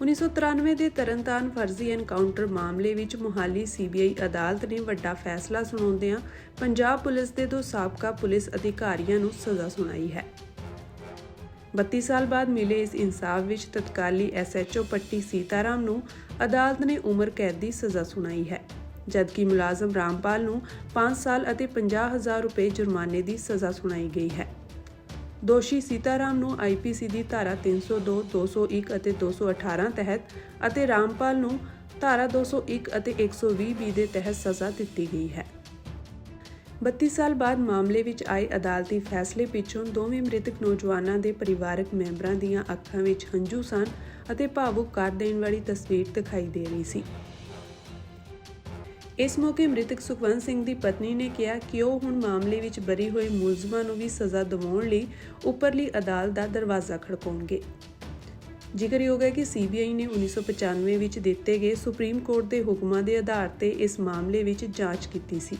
1993 ਦੇ ਤਰਨਤਾਰਨ ਫਰਜ਼ੀ ਐਨਕਾਊਂਟਰ ਮਾਮਲੇ ਵਿੱਚ ਮੁਹਾਲੀ ਸੀਬੀਆਈ ਅਦਾਲਤ ਨੇ ਵੱਡਾ ਫੈਸਲਾ ਸੁਣਾਉਂਦਿਆਂ ਪੰਜਾਬ ਪੁਲਿਸ ਦੇ ਦੋ ਸਾਬਕਾ ਪੁਲਿਸ ਅਧਿਕਾਰੀਆਂ ਨੂੰ ਸਜ਼ਾ ਸੁਣਾਈ ਹੈ। 32 ਸਾਲ ਬਾਅਦ ਮਿਲੇ ਇਸ ਇਨਸਾਫ ਵਿੱਚ ਤਤਕਾਲੀ ਐਸਐਚਓ ਪੱਟੀ ਸੀਤਾਰਾਮ ਨੂੰ ਅਦਾਲਤ ਨੇ ਉਮਰ ਕੈਦ ਦੀ ਸਜ਼ਾ ਸੁਣਾਈ ਹੈ, ਜਦਕਿ ਮੁਲਾਜ਼ਮ ਰਾਮਪਾਲ ਨੂੰ 5 ਸਾਲ ਅਤੇ 50000 ਰੁਪਏ ਜੁਰਮਾਨੇ ਦੀ ਸਜ਼ਾ ਸੁਣਾਈ ਗਈ ਹੈ। ਦੋਸ਼ੀ ਸੀਤਾਰਾਮ ਨੂੰ ਆਈਪੀਸੀ ਦੀ ਧਾਰਾ 302, 201 ਅਤੇ 218 ਤਹਿਤ ਅਤੇ ਰਾਮਪਾਲ ਨੂੰ ਧਾਰਾ 201 ਅਤੇ 120 ਬੀ ਦੇ ਤਹਿਤ ਸਜ਼ਾ ਦਿੱਤੀ ਗਈ ਹੈ। 32 ਸਾਲ ਬਾਅਦ ਮਾਮਲੇ ਵਿੱਚ ਆਏ ਅਦਾਲਤੀ ਫੈਸਲੇ ਪਿੱਛੋਂ ਦੋਵੇਂ ਮ੍ਰਿਤਕ ਨੌਜਵਾਨਾਂ ਦੇ ਪਰਿਵਾਰਕ ਮੈਂਬਰਾਂ ਦੀਆਂ ਅੱਖਾਂ ਵਿੱਚ ਹੰਝੂ ਸਨ ਅਤੇ ਭਾਵੁਕ ਕਰ ਦੇਣ ਵਾਲੀ ਤਸਵੀਰ ਦਿਖਾਈ ਦੇ ਰਹੀ ਸੀ। ਇਸ ਮੌਕੇ ਮ੍ਰਿਤਕ ਸੁਖਵੰਤ ਸਿੰਘ ਦੀ ਪਤਨੀ ਨੇ ਕਿਹਾ ਕਿ ਉਹ ਹੁਣ ਮਾਮਲੇ ਵਿੱਚ ਬਰੀ ਹੋਏ ਮੁਲਜ਼ਮਾਂ ਨੂੰ ਵੀ ਸਜ਼ਾ ਦਿਵਾਉਣ ਲਈ ਉੱਪਰਲੀ ਅਦਾਲਤ ਦਾ ਦਰਵਾਜ਼ਾ ਖੜਕਾਉਣਗੇ। ਜ਼ਿਕਰਯੋਗ ਹੈ ਕਿ ਸੀਬੀਆਈ ਨੇ 1995 ਵਿੱਚ ਦਿੱਤੇ ਗਏ ਸੁਪਰੀਮ ਕੋਰਟ ਦੇ ਹੁਕਮਾਂ ਦੇ ਆਧਾਰ ਤੇ ਇਸ ਮਾਮਲੇ ਵਿੱਚ ਜਾਂਚ ਕੀਤੀ ਸੀ।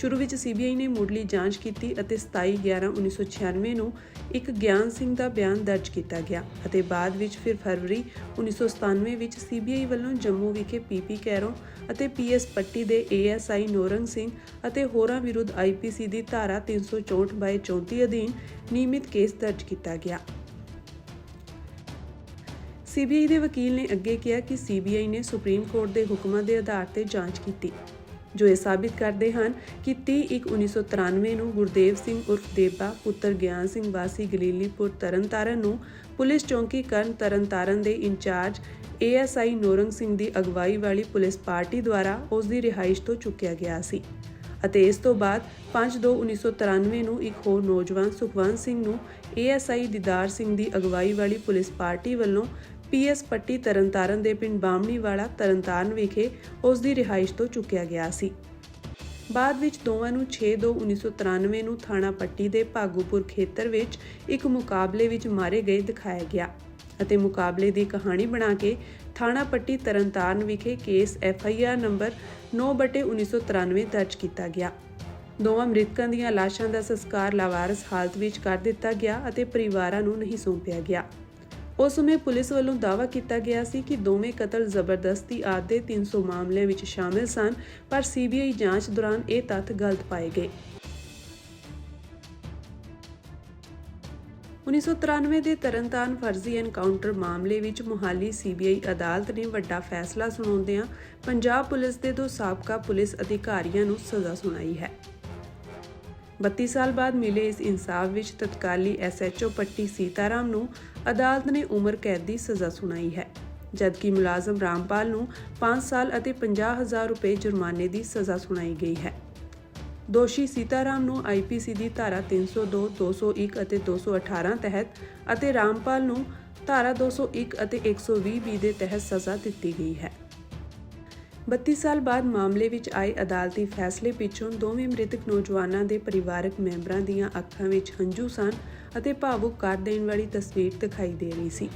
ਸ਼ੁਰੂ ਵਿੱਚ ਸੀਬੀਆਈ ਨੇ ਮੁੱਢਲੀ ਜਾਂਚ ਕੀਤੀ ਅਤੇ 27/11/1996 ਨੂੰ ਇੱਕ ਗਿਆਨ ਸਿੰਘ ਦਾ ਬਿਆਨ ਦਰਜ ਕੀਤਾ ਗਿਆ ਅਤੇ ਬਾਅਦ ਵਿੱਚ ਫਿਰ ਫਰਵਰੀ 1997 ਵਿੱਚ ਸੀਬੀਆਈ ਵੱਲੋਂ ਜੰਮੂ ਵਿਖੇ ਪੀਪੀ ਕੈਰੋਂ ਅਤੇ ਪੀਐਸ ਪੱਟੀ ਦੇ ਏਐਸਆਈ ਨੋਰੰਗ ਸਿੰਘ ਅਤੇ ਹੋਰਾਂ ਵਿਰੁੱਧ ਆਈਪੀਸੀ ਦੀ ਧਾਰਾ 364/34 ਅਧੀਨ ਨਿਯਮਿਤ ਕੇਸ ਦਰਜ ਕੀਤਾ ਗਿਆ। ਸੀਬੀਆਈ ਦੇ ਵਕੀਲ ਨੇ ਅੱਗੇ ਕਿਹਾ ਕਿ ਸੀਬੀਆਈ ਨੇ ਸੁਪਰੀਮ ਕੋਰਟ ਦੇ ਹੁਕਮਾਂ ਦੇ ਆਧਾਰ ਤੇ ਜਾਂਚ ਕੀਤੀ। ਜੋ ਇਹ ਸਾਬਿਤ ਕਰਦੇ ਹਨ ਕਿ 30/1/1993 ਨੂੰ ਗੁਰਦੇਵ ਸਿੰਘ ਉਰਫ ਦੇਬਾ ਪੁੱਤਰ ਗਿਆਨ ਸਿੰਘ ਵਾਸੀ ਗਲੀਲੀਪੁਰ ਤਰਨਤਾਰਨ ਨੂੰ ਪੁਲਿਸ ਚੌਂਕੀ ਕਰਨ ਤਰਨਤਾਰਨ ਦੇ in charge ASI Norang Singh ਦੀ ਅਗਵਾਈ ਵਾਲੀ ਪੁਲਿਸ ਪਾਰਟੀ ਦੁਆਰਾ ਉਸ ਦੀ ਰਿਹਾਇਸ਼ ਤੋਂ ਚੁੱਕਿਆ ਗਿਆ ਸੀ। ਅਤੇ ਇਸ ਤੋਂ ਬਾਅਦ 5/2/1993 ਨੂੰ ਇੱਕ ਹੋਰ ਨੌਜਵਾਨ ਸੁਖਵੰਤ ਸਿੰਘ ਨੂੰ ਏਐਸਆਈ ਦੀਦਾਰ ਸਿੰਘ ਦੀ ਅਗਵਾਈ ਵਾਲੀ ਪੁਲਿਸ ਪਾਰਟੀ ਵੱਲੋਂ ਪੀਐਸ ਪੱਟੀ ਤਰਨਤਾਰਨ ਦੇ ਪਿੰਡ ਬਾਮਣੀ ਵਾਲਾ ਤਰਨਤਾਰਨ ਵਿਖੇ ਉਸ ਦੀ ਰਿਹਾਇਸ਼ ਤੋਂ ਚੁੱਕਿਆ ਗਿਆ ਸੀ। ਬਾਅਦ ਵਿੱਚ ਦੋਵਾਂ ਨੂੰ 6/2/1993 ਨੂੰ ਥਾਣਾ ਪੱਟੀ ਦੇ ਭਾਗੂਪੁਰ ਖੇਤਰ ਵਿੱਚ ਇੱਕ ਮੁਕਾਬਲੇ ਵਿੱਚ ਮਾਰੇ ਗਏ ਦਿਖਾਇਆ ਗਿਆ ਅਤੇ ਮੁਕਾਬਲੇ ਦੀ ਕਹਾਣੀ ਬਣਾ ਕੇ ਥਾਣਾ ਪੱਟੀ ਤਰਨਤਾਰਨ ਵਿਖੇ case F I R number 9/1993 ਦਰਜ ਕੀਤਾ ਗਿਆ। ਦੋਵਾਂ ਮ੍ਰਿਤਕਾਂ ਦੀਆਂ ਲਾਸ਼ਾਂ ਦਾ ਸੰਸਕਾਰ ਲਾਵਾਰਸ ਹਾਲਤ ਵਿੱਚ ਕਰ ਦਿੱਤਾ ਗਿਆ ਅਤੇ ਪਰਿਵਾਰਾਂ ਨੂੰ ਨਹੀਂ ਸੌਂਪਿਆ ਗਿਆ। ਉਸ ਸਮੇਂ ਪੁਲਿਸ ਵੱਲੋਂ ਦਾਅਵਾ ਕੀਤਾ ਗਿਆ ਸੀ ਕਿ ਦੋਵੇਂ ਕਤਲ ਜ਼ਬਰਦਸਤੀ ਆਦਿ ਦੇ 300 ਮਾਮਲਿਆਂ ਵਿੱਚ ਸ਼ਾਮਿਲ ਸਨ, ਪਰ ਸੀਬੀਆਈ ਜਾਂਚ ਦੌਰਾਨ ਇਹ ਤੱਥ ਗਲਤ ਪਾਏ ਗਏ। 1993 ਦੇ ਤਰਨਤਾਰਨ ਫਰਜ਼ੀ ਐਨਕਾਊਂਟਰ ਮਾਮਲੇ ਵਿੱਚ ਮੁਹਾਲੀ ਸੀਬੀਆਈ ਅਦਾਲਤ ਨੇ ਵੱਡਾ ਫੈਸਲਾ ਸੁਣਾਉਂਦਿਆਂ ਪੰਜਾਬ ਪੁਲਿਸ ਦੇ ਦੋ ਸਾਬਕਾ ਪੁਲਿਸ ਅਧਿਕਾਰੀਆਂ ਨੂੰ ਸਜ਼ਾ ਸੁਣਾਈ ਹੈ। 32 ਸਾਲ ਬਾਅਦ ਮਿਲੇ ਇਸ ਇਨਸਾਫ ਵਿੱਚ ਤਤਕਾਲੀ ਐਸਐਚਓ ਪੱਟੀ ਸੀਤਾਰਾਮ ਨੂੰ ਅਦਾਲਤ ਨੇ ਉਮਰ ਕੈਦ ਦੀ ਸਜ਼ਾ ਸੁਣਾਈ ਹੈ ਜਦਕਿ ਮੁਲਾਜ਼ਮ ਰਾਮਪਾਲ ਨੂੰ 5 ਸਾਲ ਅਤੇ 50000 ਰੁਪਏ ਜੁਰਮਾਨੇ ਦੀ ਸਜ਼ਾ ਸੁਣਾਈ ਗਈ ਹੈ। ਦੋਸ਼ੀ ਸੀਤਾਰਾਮ ਨੂੰ ਆਈਪੀਸੀ ਦੀ ਧਾਰਾ 302, 201 ਅਤੇ 218 ਤਹਿਤ ਅਤੇ ਰਾਮਪਾਲ ਨੂੰ ਧਾਰਾ 201 ਅਤੇ 120 ਬੀ ਦੇ ਤਹਿਤ ਸਜ਼ਾ ਦਿੱਤੀ ਗਈ ਹੈ। 32 ਸਾਲ ਬਾਅਦ ਮਾਮਲੇ ਵਿੱਚ ਆਏ ਅਦਾਲਤੀ ਫੈਸਲੇ ਪਿੱਛੋਂ ਦੋਵੇਂ ਮ੍ਰਿਤਕ ਨੌਜਵਾਨਾਂ ਦੇ ਪਰਿਵਾਰਕ ਮੈਂਬਰਾਂ ਦੀਆਂ ਅੱਖਾਂ ਵਿੱਚ ਹੰਝੂ ਸਨ ਅਤੇ ਭਾਵੁਕ ਕਰ ਦੇਣ ਵਾਲੀ ਤਸਵੀਰ ਦਿਖਾਈ ਦੇ ਰਹੀ ਸੀ।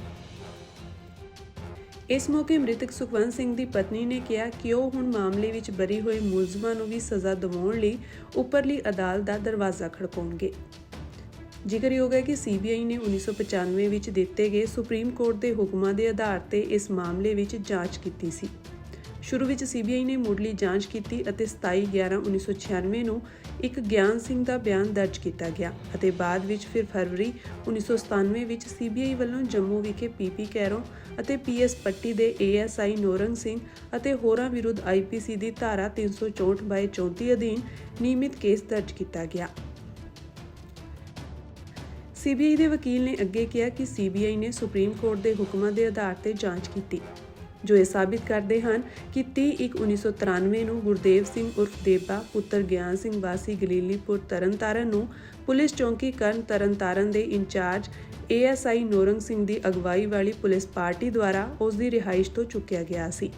ਇਸ ਮੌਕੇ ਮ੍ਰਿਤਕ ਸੁਖਵੰਤ ਸਿੰਘ ਦੀ ਪਤਨੀ ਨੇ ਕਿਹਾ ਕਿ ਉਹ ਹੁਣ ਮਾਮਲੇ ਵਿੱਚ ਬਰੀ ਹੋਏ ਮੁਲਜ਼ਮਾਂ ਨੂੰ ਵੀ ਸਜ਼ਾ ਦਿਵਾਉਣ ਲਈ ਉੱਪਰਲੀ ਅਦਾਲਤ ਦਾ ਦਰਵਾਜ਼ਾ ਖੜਕਾਉਣਗੇ। ਜ਼ਿਕਰਯੋਗ ਹੈ ਕਿ ਸੀਬੀਆਈ ਨੇ 1995 ਵਿੱਚ ਦਿੱਤੇ ਗਏ ਸੁਪਰੀਮ ਕੋਰਟ ਦੇ ਹੁਕਮਾਂ ਦੇ ਆਧਾਰ ਤੇ ਇਸ ਮਾਮਲੇ ਵਿੱਚ ਜਾਂਚ ਕੀਤੀ ਸੀ। ਸ਼ੁਰੂ ਵਿੱਚ ਸੀਬੀਆਈ ਨੇ ਮੁੱਢਲੀ ਜਾਂਚ ਕੀਤੀ ਅਤੇ 27/11/1996 ਨੂੰ ਇੱਕ ਗਿਆਨ ਸਿੰਘ ਦਾ ਬਿਆਨ ਦਰਜ ਕੀਤਾ ਗਿਆ ਅਤੇ ਬਾਅਦ ਵਿੱਚ ਫਿਰ ਫਰਵਰੀ 1997 ਵਿੱਚ ਸੀਬੀਆਈ ਵੱਲੋਂ ਜੰਮੂ ਵਿਖੇ ਪੀਪੀ ਕੈਰੋਂ ਅਤੇ ਪੀਐਸ ਪੱਟੀ ਦੇ ਏਐਸਆਈ ਨੋਰੰਗ ਸਿੰਘ ਅਤੇ ਹੋਰਾਂ ਵਿਰੁੱਧ ਆਈਪੀਸੀ ਦੀ ਧਾਰਾ 364/34 ਅਧੀਨ ਨਿਯਮਿਤ ਕੇਸ ਦਰਜ ਕੀਤਾ ਗਿਆ। ਸੀਬੀਆਈ ਦੇ ਵਕੀਲ ਨੇ ਅੱਗੇ ਕਿਹਾ ਕਿ ਸੀਬੀਆਈ ਨੇ ਸੁਪਰੀਮ ਕੋਰਟ ਦੇ ਹੁਕਮਾਂ ਦੇ ਆਧਾਰ ਤੇ ਜਾਂਚ ਕੀਤੀ। ਜੋ ਇਹ ਸਾਬਿਤ ਕਰਦੇ ਹਨ ਕਿ 30/1/1993 ਨੂੰ ਗੁਰਦੇਵ ਸਿੰਘ ਉਰਫ ਦੇਬਾ ਪੁੱਤਰ ਗਿਆਨ ਸਿੰਘ ਵਾਸੀ ਗਲੀਲੀਪੁਰ ਤਰਨਤਾਰਨ ਨੂੰ ਪੁਲਿਸ ਚੌਂਕੀ ਕਰਨ ਤਰਨਤਾਰਨ ਦੇ in charge ASI Norang Singh ਦੀ ਅਗਵਾਈ ਵਾਲੀ ਪੁਲਿਸ ਪਾਰਟੀ ਦੁਆਰਾ ਉਸ ਦੀ ਰਿਹਾਇਸ਼ ਤੋਂ ਚੁੱਕਿਆ ਗਿਆ ਸੀ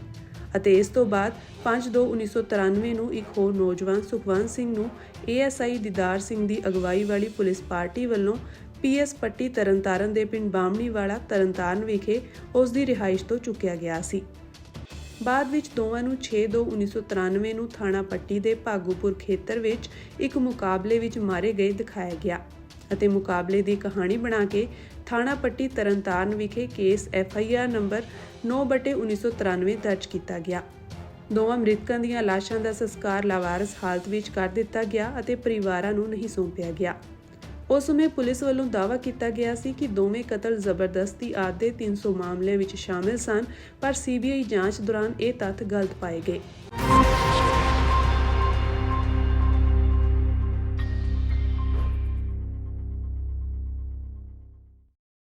ਅਤੇ ਇਸ ਤੋਂ ਬਾਅਦ 5/2/1993 ਨੂੰ ਇੱਕ ਹੋਰ ਨੌਜਵਾਨ ਸੁਖਵੰਤ ਸਿੰਘ ਨੂੰ ਏਐਸਆਈ ਦੀਦਾਰ ਸਿੰਘ ਦੀ ਅਗਵਾਈ ਵਾਲੀ ਪੁਲਿਸ ਪਾਰਟੀ ਵੱਲੋਂ ਪੀਐਸ ਪੱਟੀ ਤਰਨਤਾਰਨ ਦੇ ਪਿੰਡ ਬਾਮਣੀ ਵਾਲਾ ਤਰਨਤਾਰਨ ਵਿਖੇ ਉਸ ਦੀ ਰਿਹਾਇਸ਼ ਤੋਂ ਚੁੱਕਿਆ ਗਿਆ ਸੀ। ਬਾਅਦ ਵਿੱਚ ਦੋਵਾਂ ਨੂੰ 6/2/1993 ਨੂੰ ਥਾਣਾ ਪੱਟੀ ਦੇ ਭਾਗੂਪੁਰ ਖੇਤਰ ਵਿੱਚ ਇੱਕ ਮੁਕਾਬਲੇ ਵਿੱਚ ਮਾਰੇ ਗਏ ਦਿਖਾਇਆ ਗਿਆ ਅਤੇ ਮੁਕਾਬਲੇ ਦੀ ਕਹਾਣੀ ਬਣਾ ਕੇ ਥਾਣਾ ਪੱਟੀ ਤਰਨਤਾਰਨ ਵਿਖੇ case F I R number 9/1993 ਦਰਜ ਕੀਤਾ ਗਿਆ। ਦੋਵਾਂ ਮ੍ਰਿਤਕਾਂ ਦੀਆਂ ਲਾਸ਼ਾਂ ਦਾ ਸੰਸਕਾਰ ਲਾਵਾਰਸ ਹਾਲਤ ਵਿੱਚ ਕਰ ਦਿੱਤਾ ਗਿਆ ਅਤੇ ਪਰਿਵਾਰਾਂ ਨੂੰ ਨਹੀਂ ਸੌਂਪਿਆ ਗਿਆ। ਉਸ ਸਮੇਂ ਪੁਲਿਸ ਵੱਲੋਂ ਦਾਅਵਾ ਕੀਤਾ ਗਿਆ ਸੀ ਕਿ ਦੋਵੇਂ ਕਤਲ ਜ਼ਬਰਦਸਤੀ ਆਦਿ ਦੇ 300 ਮਾਮਲਿਆਂ ਵਿੱਚ ਸ਼ਾਮਿਲ ਸਨ, ਪਰ ਸੀਬੀਆਈ ਜਾਂਚ ਦੌਰਾਨ ਇਹ ਤੱਥ ਗਲਤ ਪਾਏ ਗਏ।